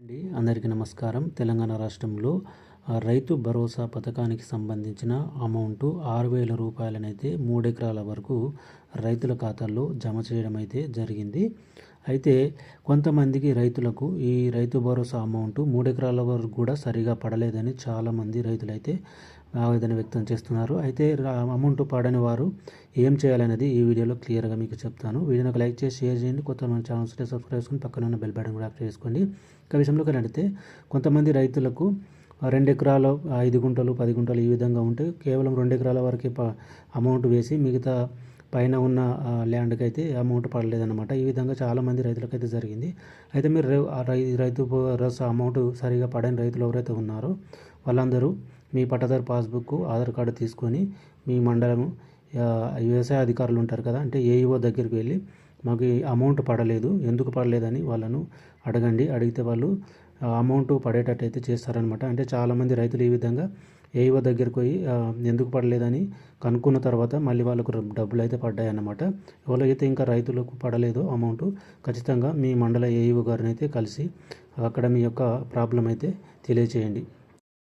అండి. అందరికీ నమస్కారం. తెలంగాణ రాష్ట్రంలో రైతు భరోసా పథకానికి సంబంధించిన అమౌంట్ ఆరు వేల రూపాయలనైతే మూడెకరాల వరకు రైతుల ఖాతాల్లో జమ చేయడం అయితే జరిగింది. అయితే కొంతమందికి రైతులకు ఈ రైతు భరోసా అమౌంట్ మూడెకరాల వరకు కూడా సరిగా పడలేదని చాలామంది రైతులైతే ఆవేదన వ్యక్తం చేస్తున్నారు. అయితే అమౌంట్ పడని వారు ఏం చేయాలనేది ఈ వీడియోలో క్లియర్గా మీకు చెప్తాను. వీడియోని ఒక లైక్ చేసి షేర్ చేయండి. కొత్త మన ఛానల్ సబ్స్క్రైబ్ చేసుకుని పక్కన ఉన్న బెల్ బటన్ కూడా యాక్టివ్ చేసుకోండి. ఇక విషయంలోకి వెళ్తే కొంతమంది రైతులకు రెండు ఎకరాలు ఐదు గుంటలు పది గుంటలు ఈ విధంగా ఉంటే కేవలం రెండు ఎకరాల వరకే ప- అమౌంట్ వేసి మిగతా పైన ఉన్న ల్యాండ్కి అయితే అమౌంట్ పడలేదన్నమాట. ఈ విధంగా చాలామంది రైతులకైతే జరిగింది. అయితే మీరు రై- రైతు భరోసా అమౌంట్ సరిగా పడని రైతులు ఎవరైతే ఉన్నారో వాళ్ళందరూ మీ పట్టదారు పాస్బుక్ ఆధార్ కార్డు తీసుకొని మీ మండలం వ్యవసాయ అధికారులు ఉంటారు కదా అంటే ఏఈఓ దగ్గరికి వెళ్ళి మాకు అమౌంట్ పడలేదు ఎందుకు పడలేదని వాళ్ళను అడగండి. అడిగితే వాళ్ళు అమౌంట్ పడేటట్టు అయితే చేస్తారనమాట అంటే చాలామంది రైతులు ఈ విధంగా ఏఈఓ దగ్గరికి పోయి ఎందుకు పడలేదని కనుక్కున్న తర్వాత మళ్ళీ వాళ్ళకు డబ్బులు అయితే పడ్డాయన్నమాట. ఎవరైతే ఇంకా రైతులకు పడలేదో అమౌంట్ ఖచ్చితంగా మీ మండల ఏఈఓ గారిని అయితే కలిసి అక్కడ మీ యొక్క ప్రాబ్లం అయితే తెలియచేయండి.